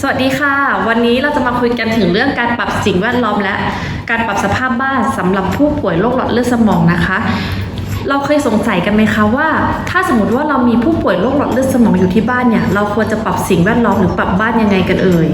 สวัสดีค่ะ วันนี้เราจะมาคุยกันถึงเรื่องการปรับสิ่งแวดล้อมและ การปรับสภาพบ้านสำหรับผู้ป่วยโรคหลอดเลือดสมองนะคะ เราเคยสงสัยกันไหมคะว่า ถ้าสมมติว่าเรามีผู้ป่วยโรคหลอดเลือดสมองอยู่ที่บ้านเนี่ยเราควรจะปรับสิ่งแวดล้อมหรือปรับบ้านยังไงกันเอ่ย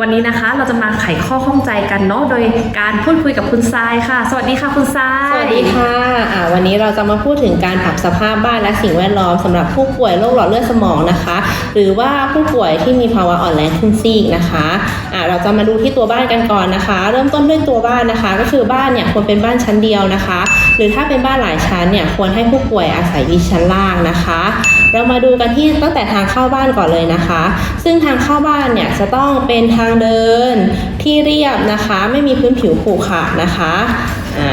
วันนี้นะคะเราจะมาไขข้อข้องใจกันเนาะโดยการพูดคุยกับคุณทรายค่ะ สวัสดีค่ะคุณทรายสวัสดีค่ะอ่าวันนี้เราจะมาพูดถึงการปรับสภาพบ้านและสิ่งแวดล้อมสำหรับผู้ป่วยโรคหลอดเลือดสมองนะคะ หรือว่าผู้ป่วยที่มีภาวะอ่อนแรงครึ่งซีกนะคะอ่าเราจะมาดูที่ตัวบ้านกันก่อนนะคะ เริ่มต้นด้วยตัวบ้านนะคะ ก็คือบ้านเนี่ยควรเป็นบ้านชั้นเดียวนะคะ หรือถ้าเป็นบ้านหลายชั้นเนี่ยควรให้ผู้ป่วยอาศัยที่ชั้นล่างนะคะ เรามาดูกันที่ตั้งแต่ทางเข้าบ้านก่อนเลยนะคะ ซึ่งทางเข้าบ้านเนี่ยจะต้องเป็นทางเดินที่เรียบนะคะ ไม่มีพื้นผิวขรุขระนะคะอ่า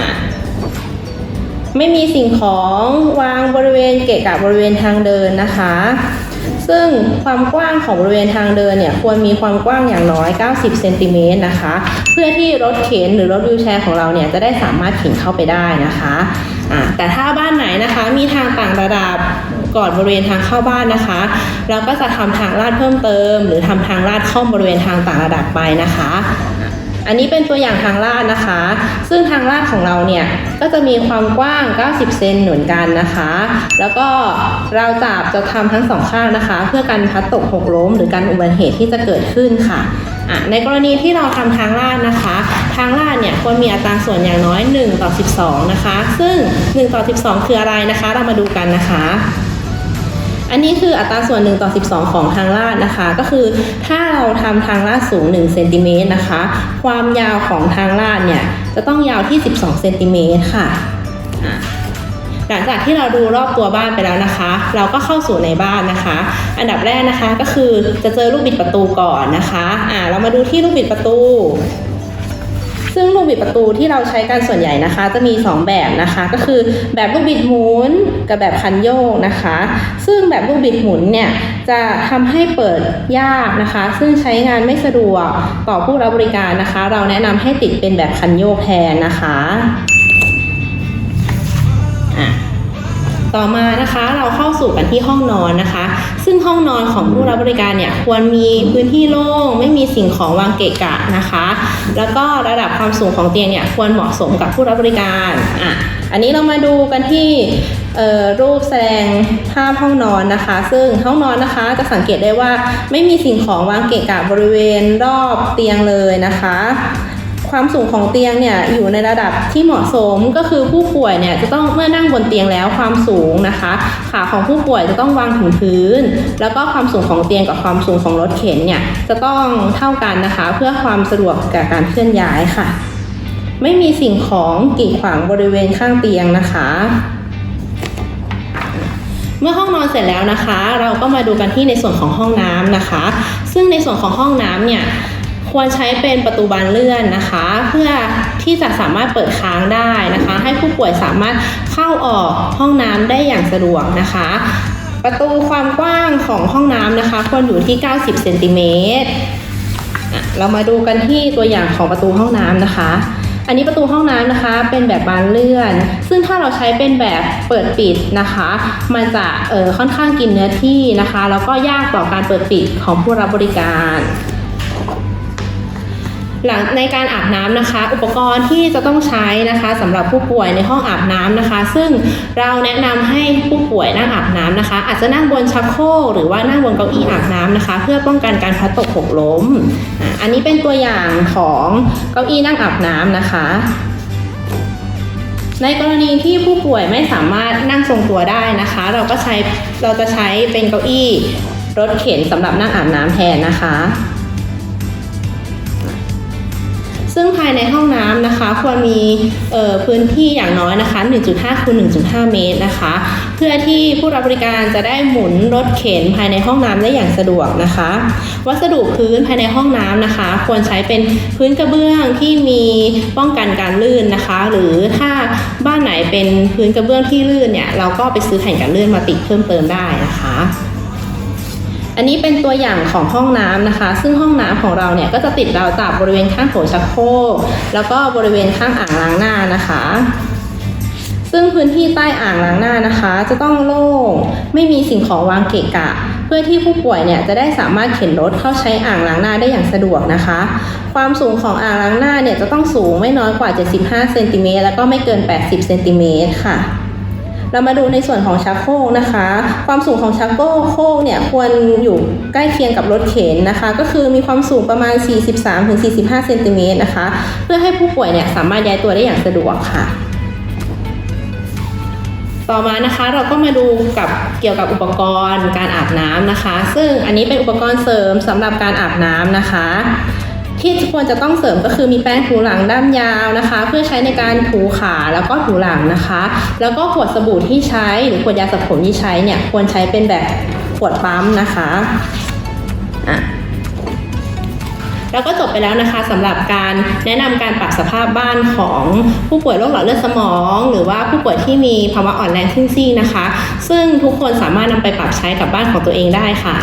ไม่มีสิ่งของวางบริเวณเกะกะบริเวณทางเดินนะคะ ซึ่งความกว้างของบริเวณทางเดินเนี่ยควรมีความกว้างอย่างน้อย 90 เซนติเมตรนะคะ เพื่อที่รถเข็นหรือรถวิวแชร์ของเราเนี่ยจะได้สามารถเข็นเข้าไปได้นะคะอ่าแต่ถ้าบ้านไหนนะคะมีทางต่างระดับก่อนบริเวณทางเข้าบ้านนะคะ เราก็จะทำทางลาดเพิ่มเติม หรือทำทางลาดข้อมบริเวณทางต่างระดับไปนะคะ อันนี้เป็นตัวอย่างทางลาดนะคะ ซึ่งทางลาดของเราเนี่ยก็จะมีความกว้าง 90 เซนเหมือนกันนะคะ แล้วก็เราจับจะทำทั้งสองข้างนะคะ เพื่อการพัดตกหกล้ม หรือการอุบัติเหตุที่จะเกิดขึ้นค่ะะในกรณีที่เราทำทางลาดนะคะ ทางลาดเนี่ยควรมีอัตราส่วนอย่างน้อย 1 ต่อ 12 นะคะ ซึ่ง 1 ต่อ 12 คืออะไรนะคะ เรามาดูกันนะคะ อันนี้คืออัตราส่วน1ต่อ12 ของทางลาดนะคะ ก็คือถ้าเราทำทางลาดสูง1เซนติเมตรนะคะ ความยาวของทางลาดเนี่ยจะต้องยาวที่ 12เซนติเมตรค่ะหลังจากที่เราดูรอบตัวบ้านไปแล้วนะคะ เราก็เข้าสู่ในบ้านนะคะ อันดับแรกนะคะก็คือจะเจอลูกบิดประตูก่อนนะคะอ่าเรามาดูที่ลูกบิดประตู ซึ่งลูกบิดประตูที่เราใช้กันส่วนใหญ่นะคะ จะมี 2 แบบนะคะ ก็คือแบบลูกบิดหมุนกับแบบคันโยกนะคะ ซึ่งแบบลูกบิดหมุนเนี่ยจะทำให้เปิดยากนะคะ ซึ่งใช้งานไม่สะดวกต่อผู้รับบริการนะคะ เราแนะนำให้ติดเป็นแบบคันโยกแทนนะคะ ต่อมานะคะเราเข้าสู่กันที่ห้องนอนนะคะ ซึ่งห้องนอนของผู้รับบริการเนี่ยควรมีพื้นที่โล่งไม่มีสิ่งของวางเกะกะนะคะ แล้วก็ระดับความสูงของเตียงเนี่ยควรเหมาะสมกับผู้รับบริการอะอันนี้เรามาดูกันที่รูปแสดงภาพห้องนอนนะคะ ซึ่งห้องนอนนะคะจะสังเกตได้ว่าไม่มีสิ่งของวางเกะกะบริเวณรอบเตียงเลยนะคะ ความสูงของเตียงเนี่ยอยู่ในระดับที่เหมาะสมก็คือผู้ป่วยเนี่ยจะต้องเมื่อนั่งบนเตียงแล้วความสูงนะคะขาของผู้ป่วยจะต้องวางถึงพื้น แล้วก็ความสูงของเตียงกับความสูงของรถเข็นเนี่ยจะต้องเท่ากันนะคะ เพื่อความสะดวกกับการเคลื่อนย้ายค่ะ ไม่มีสิ่งของกีดขวางบริเวณข้างเตียงนะคะเมื่อห้องนอนเสร็จแล้วนะคะ เราก็มาดูกันที่ในส่วนของห้องน้ำนะคะ ซึ่งในส่วนของห้องน้ำเนี่ย ควรใช้เป็นประตูบานเลื่อนนะคะ เพื่อที่จะสามารถเปิดค้างได้นะคะ ให้ผู้ป่วยสามารถเข้าออกห้องน้ำได้อย่างสะดวกนะคะ ประตูความกว้างของห้องน้ำนะคะ ควรอยู่ที่ 90เซนติเมตรเรามาดูกันที่ตัวอย่างของประตูห้องน้ำนะคะ อันนี้ประตูห้องน้ำนะคะ เป็นแบบบานเลื่อน ซึ่งถ้าเราใช้เป็นแบบเปิดปิดนะคะ มันจะเออค่อนข้างกินเนื้อที่นะคะ แล้วก็ยากต่อการเปิดปิดของผู้รับบริการ หลังในการอาบน้ำนะคะ อุปกรณ์ที่จะต้องใช้นะคะสำหรับผู้ป่วยในห้องอาบน้ำนะคะ ซึ่งเราแนะนำให้ผู้ป่วยนั่งอาบน้ำนะคะ อาจจะนั่งบนชักโครกหรือว่านั่งบนเก้าอี้อาบน้ำนะคะ เพื่อป้องกันการพลัดตกหกล้ม อันนี้เป็นตัวอย่างของเก้าอี้นั่งอาบน้ำนะคะ ในกรณีที่ผู้ป่วยไม่สามารถนั่งทรงตัวได้นะคะ เราก็ใช้เราจะใช้เป็นเก้าอี้รถเข็นสำหรับนั่งอาบน้ำแทนนะคะ ในห้องน้ำนะคะ ควรมีเอ่อพื้นที่อย่างน้อยนะคะ 1.5คูณ1.5 เมตรนะคะ เพื่อที่ผู้รับบริการจะได้หมุนรถเข็นภายในห้องน้ำได้อย่างสะดวกนะคะ วัสดุพื้นภายในห้องน้ำนะคะ ควรใช้เป็นพื้นกระเบื้องที่มีป้องกันการลื่นนะคะ หรือถ้าบ้านไหนเป็นพื้นกระเบื้องที่ลื่นเนี่ยเราก็ไปซื้อแผ่นกันลื่นมาติดเพิ่มเติมได้นะคะ อันนี้เป็นตัวอย่างของห้องน้ำนะคะ ซึ่งห้องน้ำของเราเนี่ยก็จะติดราวจับบริเวณข้างโถชักโครกแล้วก็บริเวณข้างอ่างล้างหน้านะคะ ซึ่งพื้นที่ใต้อ่างล้างหน้านะคะ จะต้องโล่งไม่มีสิ่งของวางเกะกะ เพื่อที่ผู้ป่วยเนี่ยจะได้สามารถเข็นรถเข้าใช้อ่างล้างหน้าได้อย่างสะดวกนะคะ ความสูงของอ่างล้างหน้าเนี่ยจะต้องสูงไม่น้อยกว่า 75เซนติเมตรแล้วก็ไม่เกิน 80เซนติเมตรค่ะ เรามาดูในส่วนของชักโครกนะคะ ความสูงของชักโครกโครกเนี่ยควรอยู่ใกล้เคียงกับรถเข็นนะคะ ก็คือมีความสูงประมาณ 43-45เซนติเมตรนะคะ เพื่อให้ผู้ป่วยเนี่ยสามารถย้ายตัวได้อย่างสะดวกค่ะ ต่อมานะคะเราก็มาดูกับเกี่ยวกับอุปกรณ์การอาบน้ำนะคะ ซึ่งอันนี้เป็นอุปกรณ์เสริมสำหรับการอาบน้ำนะคะ ที่ควรจะต้องเสริมก็คือมีแป้งถูหลังด้ามยาวนะคะ เพื่อใช้ในการถูขาแล้วก็ถูหลังนะคะ แล้วก็ขวดสบู่ที่ใช้หรือขวดยาสระผมที่ใช้เนี่ยควรใช้เป็นแบบขวดปั๊มนะคะอะแล้วก็จบไปแล้วนะคะสำหรับการแนะนำการปรับสภาพบ้านของผู้ป่วยโรคหลอดเลือดสมอง หรือว่าผู้ป่วยที่มีภาวะอ่อนแรงครึ่งซีกนะคะ ซึ่งทุกคนสามารถนำไปปรับใช้กับบ้านของตัวเองได้ค่ะ